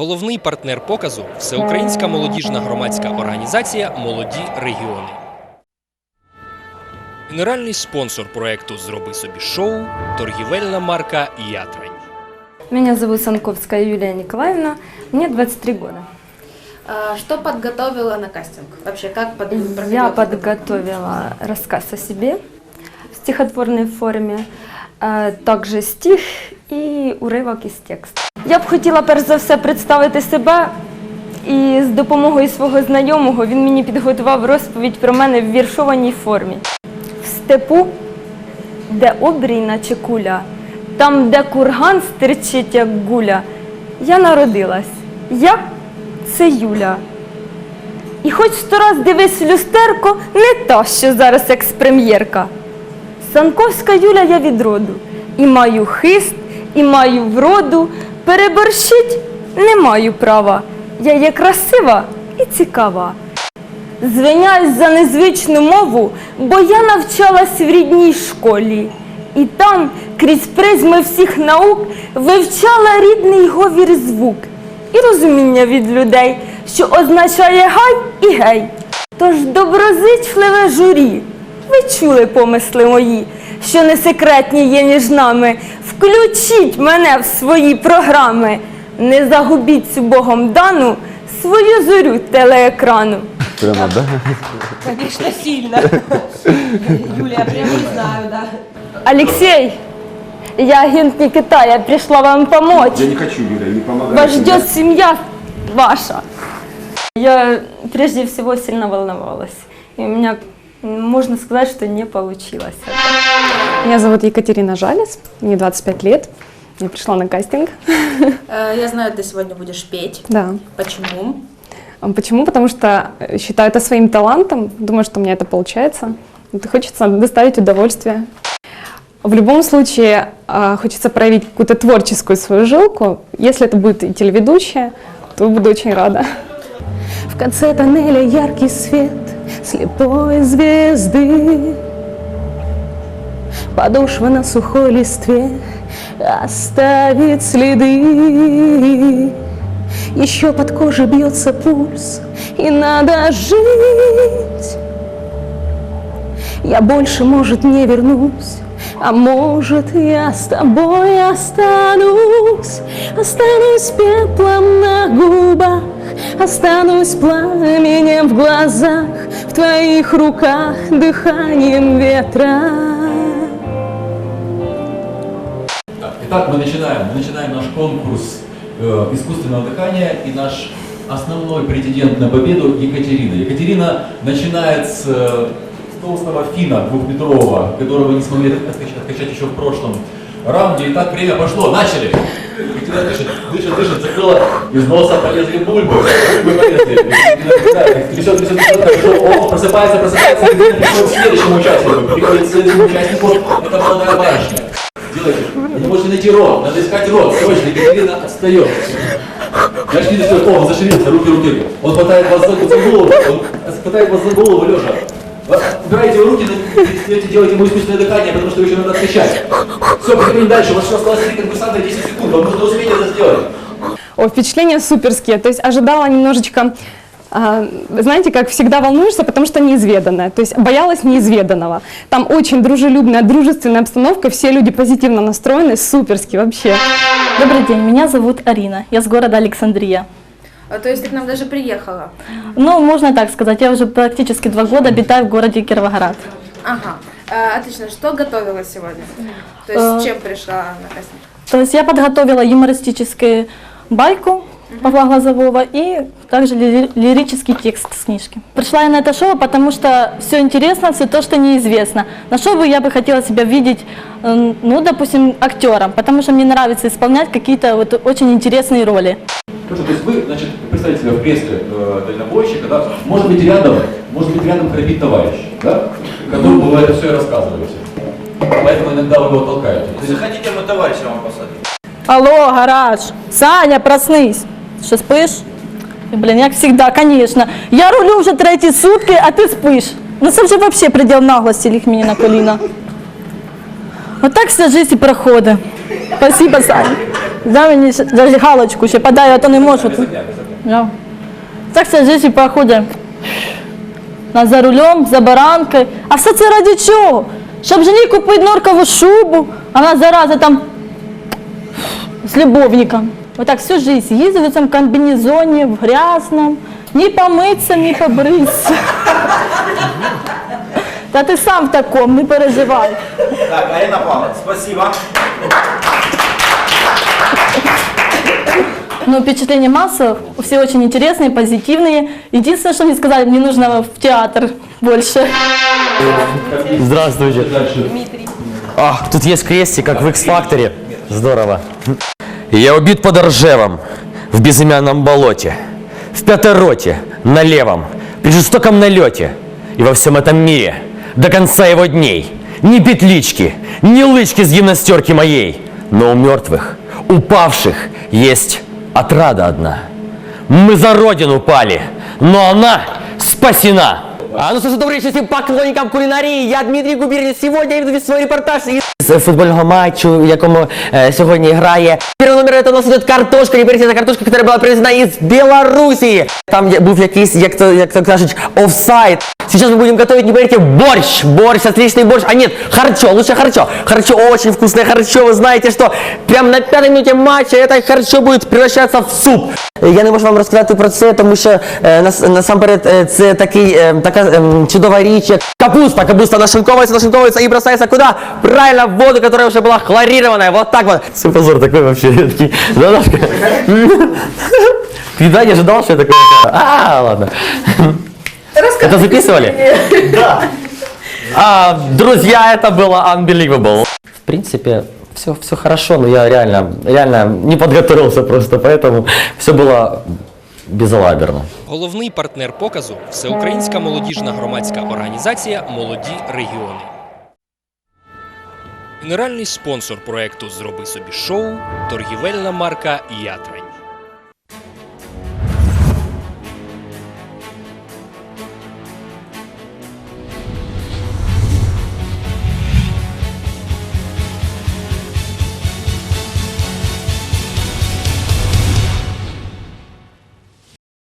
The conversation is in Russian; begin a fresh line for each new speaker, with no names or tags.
Головний партнер показу всеукраїнська молодіжна громадська організація Молоді регіони. Генеральний спонсор проекту Зроби собі шоу торгівельна марка Ятрань.
Меня зовут Санковская Юлия Николаевна, мне 23 года.
Что подготовила на кастинг? Вообще, как под...
Я подготовила рассказ о себе в стихотворной форме, е, також стих і уривок із тексту. Я б хотіла перш за все представити себе, і з допомогою свого знайомого він мені підготував розповідь про мене в віршованій формі. В степу, де обрій, наче куля, там, де курган стирчить, як гуля, я народилась. Я це Юля. І хоч сто раз дивись люстерко, не та, що зараз експрем'єрка. Санковська Юля я від роду. І маю хист, і маю вроду. Переборщить не маю права. Я є красива і цікава. Звиняюсь за незвичну мову, бо я навчалась в рідній школі. І там, крізь призми всіх наук, вивчала рідний говір звук і розуміння від людей, що означає гай і гей. Тож доброзичливе журі, ви чули помисли мої, що не секретні є між нами. Включіть мене в свої програми. Не загубіть цю Богом дану свою зорю телеекрану.
Прямо, да?
Конечно, сильно. Юлия, прям не знаю, да.
Алексей, я агент Никита, я пришла вам помочь.
Я не хочу, Юля, не помогай.
Вас ждет семья ваша. Я прежде всего сильно волновалась. И у меня, можно сказать, что не получилось. это.
Меня зовут Екатерина Жалес, мне 25 лет. Я пришла на кастинг.
Э, Я знаю, ты сегодня будешь петь.
Да.
Почему?
А Почему? Потому что считаю это своим талантом. Думаю, что у меня это получается. И хочется доставить удовольствие. В любом случае, а, хочется проявить какую-то творческую свою жилку. Если это будет и телеведущая, то буду очень рада. В конце тоннеля яркий свет слепой звезды. Подошва на сухой листве оставит следы. Еще под кожей бьется пульс, и надо жить. Я больше, может, не вернусь, а может, я с тобой останусь. Останусь пеплом на губах, останусь пламенем в глазах, в твоих руках дыханием ветра.
Итак, мы начинаем. Мы начинаем наш конкурс э, искусственного дыхания и наш основной претендент на победу Екатерина. Екатерина начинает с, э, толстого фина двухметрового, которого не смогли откачать, откачать еще в прошлом раунде. Итак, время пошло. Начали. Дышит, дышит, дышит, закрыла, из носа полезли бульбы. Бульбы полезли. Трясет, трясет, трясет, хорошо. О, просыпается, просыпается. Екатерина переходит к следующему участнику. Переходит к следующему участнику. Это молодая барышня. Делайте. Не можете найти рот. Надо искать рот. Срочно. Екатерина отстает. Дальше видите, что он зашевелился, руки, руки. Он хватает вас за, голову. Он хватает вас за голову, Леша. Убирайте его руки, начинаете делать ему искусственное дыхание, потому что его еще надо откачать. Все, поехали дальше. У вас еще осталось 3 конкурсанта и 10 секунд. Вам нужно успеть это сделать.
О, впечатления суперские. То есть ожидала немножечко, а, знаете, как всегда волнуешься, потому что неизведанное. То есть боялась неизведанного. Там очень дружелюбная, дружественная обстановка, все люди позитивно настроены, суперски вообще.
Добрый день, меня зовут Арина, я с города Александрия.
А, То есть ты к нам даже приехала?
Ну, можно так сказать, я уже практически два года обитаю в городе Кировоград.
Ага. А, Отлично. Что готовила сегодня? То есть
Э,
чем пришла на кастинг?
То есть я подготовила юмористическую байку Павла Глазового и также ли- лирический текст с книжки. Пришла я на это шоу, потому что все интересно, все то, что неизвестно. На шоу я бы хотела себя видеть, ну, допустим, актером, потому что мне нравится исполнять какие-то вот очень интересные роли.
Хорошо, то есть вы, значит, представьте себя в кресле э, дальнобойщика, да? Может быть рядом, может быть рядом храпит товарищ, да? Которому вы это все и рассказываете. Поэтому иногда вы его толкаете. То есть
Заходите, мы товарища вам посадим.
Алло, гараж! Саня, проснись! Що спиш? Блін, як завжди, конечно. Я рулю вже треті сутки, а ти спиш. Ну це вже взагалі предел наглості ліг мені на коліна. Отак вся жизнь і проходить. Спасибо, Саня. Да, мені ще- за галочку ще подай, а то не можу. Да. Так вся життя проходить. На за рулем, за баранкою. А все це ради чого? Щоб жені купити норкову шубу, а вона зараза там с любовником. Вот так всю жизнь ездит в этом комбинезоне, в грязном, не помыться, не побриться. Да ты сам в таком, не переживай.
Так, Арина Павловна, спасибо.
Ну, впечатления масса, все очень интересные, позитивные. Единственное, что мне сказали, мне нужно в театр больше.
Здравствуйте. А, тут есть крестик, как в X-Factor. Здорово. Я убит под Ржевом, в безымянном болоте, в пятой роте, на левом, при жестоком налете. И во всем этом мире, до конца его дней, ни петлички, ни лычки с гимнастерки моей. Но у мертвых, упавших, есть отрада одна. Мы за родину пали, но она спасена. А ну, слушай, добрый вечер всем поклонникам кулінарії. Я Дмитрій Губірін. Сьогодні я веду свій репортаж із футбольного матчу, в якому е, сьогодні грає. Первый номер это у нас идет картошка, неприятная картошка, которая была привезена из Белоруссии. Там я- був якийсь, як то, як то кажуть, офсайд. Сейчас мы будем готовить, не поверите, борщ. Борщ, отличный борщ. А нет, харчо, лучше харчо. Харчо, очень вкусное харчо. Вы знаете, что прям на пятой минуте матча это харчо будет превращаться в суп. Я не можу вам розказати про це, тому що е, нас, насамперед е, це такий, е, така е, чудова річ, як капуста. Капуста нашинковується, нашинковується і бросається куди? Правильно, в воду, которая вже була хлорирована. Вот так вот. Це позор такой вообще. Такий, да, Дашка? Ты да, не ожидал, что я такой? А, ладно. Это записывали? Да. А, друзья, это было unbelievable. В принципе, все, все хорошо, но я реально, реально не подготовился просто, поэтому все было безалаберно.
Головний партнер показу всеукраїнська молодіжна громадська організація Молоді регіони. Генеральний спонсор проекту Зроби собі шоу торгівельна марка Ятрей.